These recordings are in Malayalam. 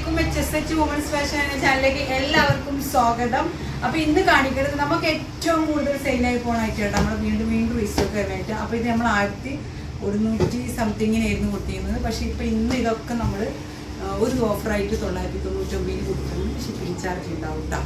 അലൈക്കും H S H women's fashion എന്ന ചാനലിലേക്ക് എല്ലാവർക്കും സ്വാഗതം. അപ്പൊ ഇന്ന് കാണിക്കുന്നത് നമുക്ക് ഏറ്റവും കൂടുതൽ സെയിലായി പോണ നമ്മൾ വീണ്ടും വീണ്ടും റീസ്റ്റോക്ക് ചെയ്യാനായിട്ട് അപ്പൊ ഇത് നമ്മൾ ആയിരത്തി ഒരുന്നൂറ്റി സംതിങ്ങിനായിരുന്നു കൊടുത്തിരുന്നത്. പക്ഷെ ഇപ്പൊ ഇന്ന് ഇതൊക്കെ നമ്മൾ ഒരു ഓഫറായിട്ട് തൊള്ളായിരത്തി തൊണ്ണൂറ്റൊമ്പതിന് കൊടുക്കുന്നു ഷിപ്പിംഗ് ചാർജ് ഉണ്ടാവും കേട്ടോ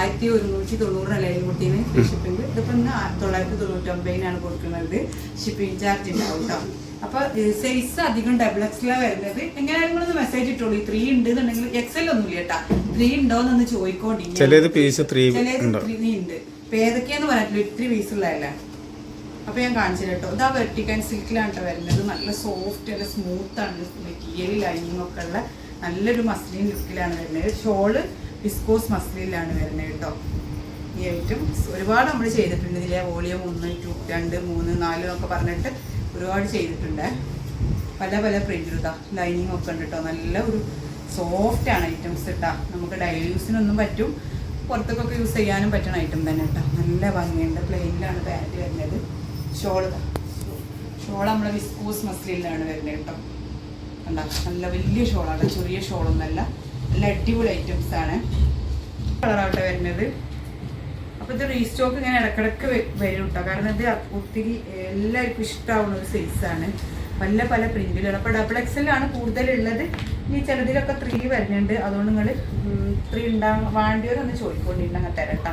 ആയിരത്തി ഒരുന്നൂറ്റി തൊണ്ണൂറിനല്ലായിരുന്നു കൊടുത്തിന് ഷിപ്പിംഗ് ഇതിപ്പോ ഇന്ന് തൊള്ളായിരത്തി തൊണ്ണൂറ്റൊമ്പതിനാണ് കൊടുക്കുന്നത്. ഷിപ്പിംഗ് ചാർജ് ഉണ്ടാവും കേട്ടോ അപ്പൊ സൈസ് അധികം ഡബിൾ എക്സലാണ് വരുന്നത്. എങ്ങനെയാലും നിങ്ങളൊന്ന് മെസ്സേജ് ഇട്ടോളൂ. ത്രീ ഉണ്ട് എന്നുണ്ടെങ്കിൽ എക്സൽ ഒന്നും ഇല്ല കേട്ടാ ത്രീ എന്ന് ചോദിക്കോണ്ടി. ചിലത് പീസ് ത്രീ ഉണ്ട്? ഇപ്പൊ ഏതൊക്കെയാന്ന് പറഞ്ഞിട്ടില്ല? ഇത്തിരി പീസുള്ളതല്ലേ അപ്പൊ ഞാൻ കാണിച്ചു കേട്ടോ. ഇതാ വെർട്ടിക്കൻ സിൽക്കിലാണ് കേട്ടോ വരുന്നത്. നല്ല സോഫ്റ്റ് അല്ല സ്മൂത്ത് ആണ്. മെറ്റീരിയൽ ലൈനിങ് ഒക്കെ ഉള്ള നല്ലൊരു മസ്ലിൻ ലുക്കിലാണ് വരുന്നത്. ഷോൾ വിസ്കോസ് മസ്ലിനിലാണ് വരുന്നത് കേട്ടോ. ഈ ഐറ്റം ഒരുപാട് നമ്മൾ ചെയ്തിട്ടുണ്ട് ഇതിലെ. വോളിയം ഒന്ന് ടു രണ്ട് മൂന്ന് നാല് എന്നൊക്കെ പറഞ്ഞിട്ട് ഒരുപാട് ചെയ്തിട്ടുണ്ട്. പല പല പ്രിന്റ് ഇതാ ലൈനിങ് ഒക്കെ ഉണ്ട് കേട്ടോ നല്ല ഒരു സോഫ്റ്റ് ആണ് ഐറ്റംസ് ഇട്ടാ. നമുക്ക് ഡെയിലി യൂസിനൊന്നും പറ്റും. പുറത്തേക്കൊക്കെ യൂസ് ചെയ്യാനും പറ്റുന്ന ഐറ്റം തന്നെ കേട്ടോ നല്ല ഭംഗിയുണ്ട്. പ്ലെയിനിലാണ് പാന്റ് വരുന്നത്. ഷോൾ ഷോൾ നമ്മളെ വിസ്കോസ് മസ്ലിനിലാണ് വരുന്നത് കേട്ടോ കണ്ട? നല്ല വലിയ ഷോളാണ്. ചെറിയ ഷോളൊന്നല്ല നല്ല അടിപൊളി ഐറ്റംസ് ആണ്. കളറാവട്ടെ വരുന്നത്. അപ്പൊ ഇത് റീസ്റ്റോക്ക് ഇങ്ങനെ ഇടക്കിടക്ക് വരും കേട്ടോ കാരണം ഇത് ഒത്തിരി എല്ലാവർക്കും ഇഷ്ടമാവുന്ന ഒരു സൈസാണ് പല പല പ്രിന്റിലാണ് അപ്പൊ ഡബിൾ എക്സലാണ് കൂടുതലുള്ളത്. ഇനി ചിലതിലൊക്കെ ത്രീ വരുന്നുണ്ട്. അതുകൊണ്ട് നിങ്ങൾ ത്രീ ഉണ്ടാകും വേണ്ടിയവരൊന്ന് ചോദിക്കൊണ്ടിരുന്നെങ്കിൽ തരട്ടാ.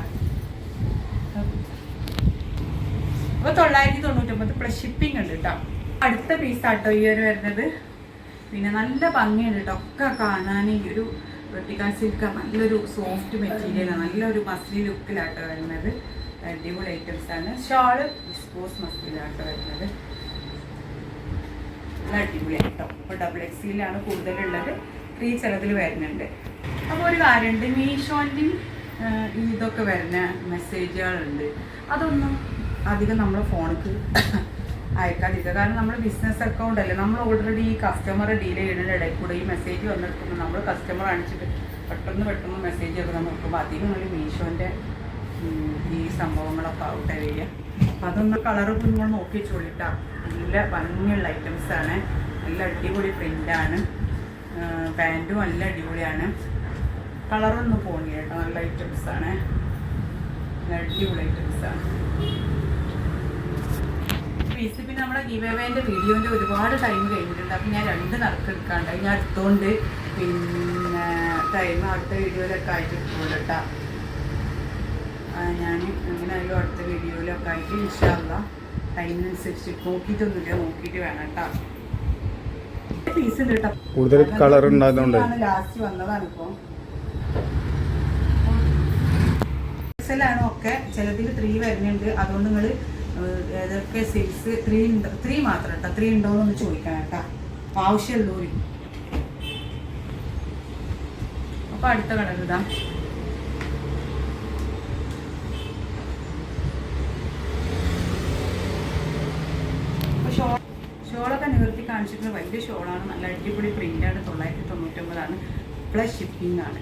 അപ്പൊ തൊള്ളായിരത്തി തൊണ്ണൂറ്റൊമ്പത് പ്ലസ് ഷിപ്പിംഗ് ഉണ്ട് കേട്ടോ അടുത്ത പീസാട്ടോ ഈ ഒരു വരുന്നത്. പിന്നെ നല്ല ഭംഗിയുണ്ട് കേട്ടോ ഒക്കെ കാണാൻ ഈ ഒരു വെട്ടിക്കാൻ സിൽക്ക് നല്ലൊരു സോഫ്റ്റ് മെറ്റീരിയലാണ് നല്ലൊരു മസ്ലി ലുക്കിലാട്ടോ വരുന്നത്. അടിപൊളി ഐറ്റംസ് ആണ്. ഷാൾ വിസ്കോസ് മസ്ലിലാട്ടോ വരുന്നത്. അടിപൊളിയായിട്ടോ ഇപ്പോൾ ഡബിൾ എക്സിലാണ് കൂടുതലുള്ളത്. ഫ്രീ ചിലതിൽ വരുന്നുണ്ട്. അപ്പോൾ ഒരു കാര്യമുണ്ട്. മീഷോന്റെയും ഇതൊക്കെ വരുന്ന മെസ്സേജുകളുണ്ട് അതൊന്നും അധികം നമ്മളെ ഫോണിക്ക് അയക്കാതിരിക്കുക. കാരണം നമ്മൾ ബിസിനസ് അക്കൗണ്ട് അല്ലേ? നമ്മൾ ഓൾറെഡി ഈ കസ്റ്റമറെ ഡീൽ ചെയ്യുന്നതിന്റെ ഇടയിൽ കൂടെ ഈ മെസ്സേജ് വന്നിട്ടുമ്പോൾ നമ്മൾ കസ്റ്റമർ അണിച്ചിട്ട് പെട്ടെന്ന് പെട്ടെന്ന് മെസ്സേജ് ഒക്കെ നമ്മൾ നോക്കുമ്പോൾ അധികം ഒരു മീഷോന്റെ ഈ സംഭവങ്ങളൊക്കെ ഔട്ട് വരിക. അപ്പം അതൊന്ന് കളറ് നിങ്ങൾ നോക്കി ചൊല്ലിട്ടാ നല്ല ഭംഗിയുള്ള ഐറ്റംസാണ് നല്ല അടിപൊളി പ്രിന്റാണ് പാന്റും നല്ല അടിപൊളിയാണ്. കളറൊന്നും പോണില്ല കേട്ടോ നല്ല ഐറ്റംസാണ് നല്ല അടിപൊളി ഐറ്റംസാണ് പീസ് പിന്നെ നമ്മുടെ ഗീവ് അവേന്റെ വീഡിയോന്റെ ഒരുപാട് ടൈം കഴിഞ്ഞിട്ടുണ്ട്. അപ്പം ഞാൻ രണ്ട് നറുക്കെടുക്കാണ്ട് ഞാൻ അടുത്തോണ്ട് പിന്നെ ടൈം അടുത്ത വീഡിയോയിലൊക്കെ ആയിട്ട് കേട്ടോ ഞാൻ അങ്ങനെ ആയാലും അടുത്ത വീഡിയോയിലൊക്കെ ആയിട്ട് ഇൻഷാല്ല ടൈമിനനുസരിച്ച് നോക്കിയിട്ടൊന്നുമില്ല. നോക്കിയിട്ട് വേണം കേട്ടോ കൂടുതൽ കളർ ഉണ്ടായതുകൊണ്ട്. ലാസ്റ്റ് വന്നതാണ് ഇപ്പം. ഒക്കെ ചിലതിൽ ത്രീ വരുന്നുണ്ട്. അതുകൊണ്ട് നിങ്ങൾ ഏതൊക്കെ സൈസ് ത്രീ ഉണ്ട് ത്രീ മാത്രം കേട്ടോ ത്രീ ഉണ്ടോ എന്ന് ചോദിക്കണം കേട്ടോ. ആവശ്യമുള്ളൂ അപ്പൊ അടുത്ത കളർ ഷോളൊക്കെ നിവർത്തി കാണിച്ചിട്ടുള്ള വലിയ ഷോളാണ്. നല്ല അടിപൊളി പ്രിന്റാണ് തൊള്ളായിരത്തി തൊണ്ണൂറ്റൊമ്പതാണ്. പ്ലസ് ഷിപ്പിംഗ് ആണ്.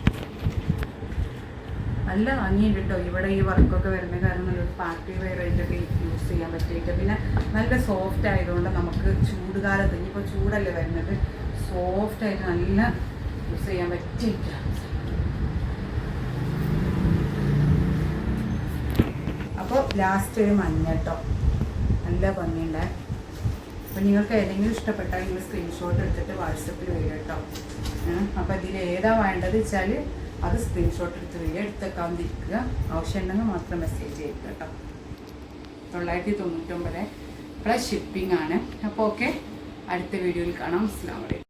നല്ല ഭംഗിയുണ്ട് കേട്ടോ. ഇവിടെ ഈ വർക്കൊക്കെ വരുന്ന കാരണം നല്ലൊരു പാർട്ടി വെയർ ആയിട്ടൊക്കെ യൂസ് ചെയ്യാൻ പറ്റിയിട്ട്. പിന്നെ നല്ല സോഫ്റ്റ് ആയതുകൊണ്ട് നമുക്ക് ചൂട് കാലത്ത് ഇനിയിപ്പോൾ ചൂടല്ലേ വരുന്നത് സോഫ്റ്റ് ആയിട്ട് നല്ല യൂസ് ചെയ്യാൻ പറ്റിയിട്ട് അപ്പോൾ ലാസ്റ്റ് ഒരു മഞ്ഞ കേട്ടോ. നല്ല ഭംഗിയുണ്ട്. അപ്പം നിങ്ങൾക്ക് ഏതെങ്കിലും ഇഷ്ടപ്പെട്ടാൽ നിങ്ങൾ സ്ക്രീൻഷോട്ട് എടുത്തിട്ട് വാട്സപ്പിൽ വരിക കേട്ടോ. അപ്പം ഇതിൽ ഏതാ വേണ്ടത് വെച്ചാൽ അത് സ്ക്രീൻഷോട്ട് എടുത്ത് വരിക എടുത്തേക്കാതിരിക്കുക. ആവശ്യമുണ്ടെങ്കിൽ മാത്രം മെസ്സേജ് ചെയ്യുക കേട്ടോ. തൊള്ളായിരത്തി തൊണ്ണൂറ്റൊമ്പത് പ്ലസ് ഷിപ്പിംഗ് ആണ്. അപ്പോൾ ഓക്കെ അടുത്ത വീഡിയോയിൽ കാണാം. അസ്ലാം വലൈക്കും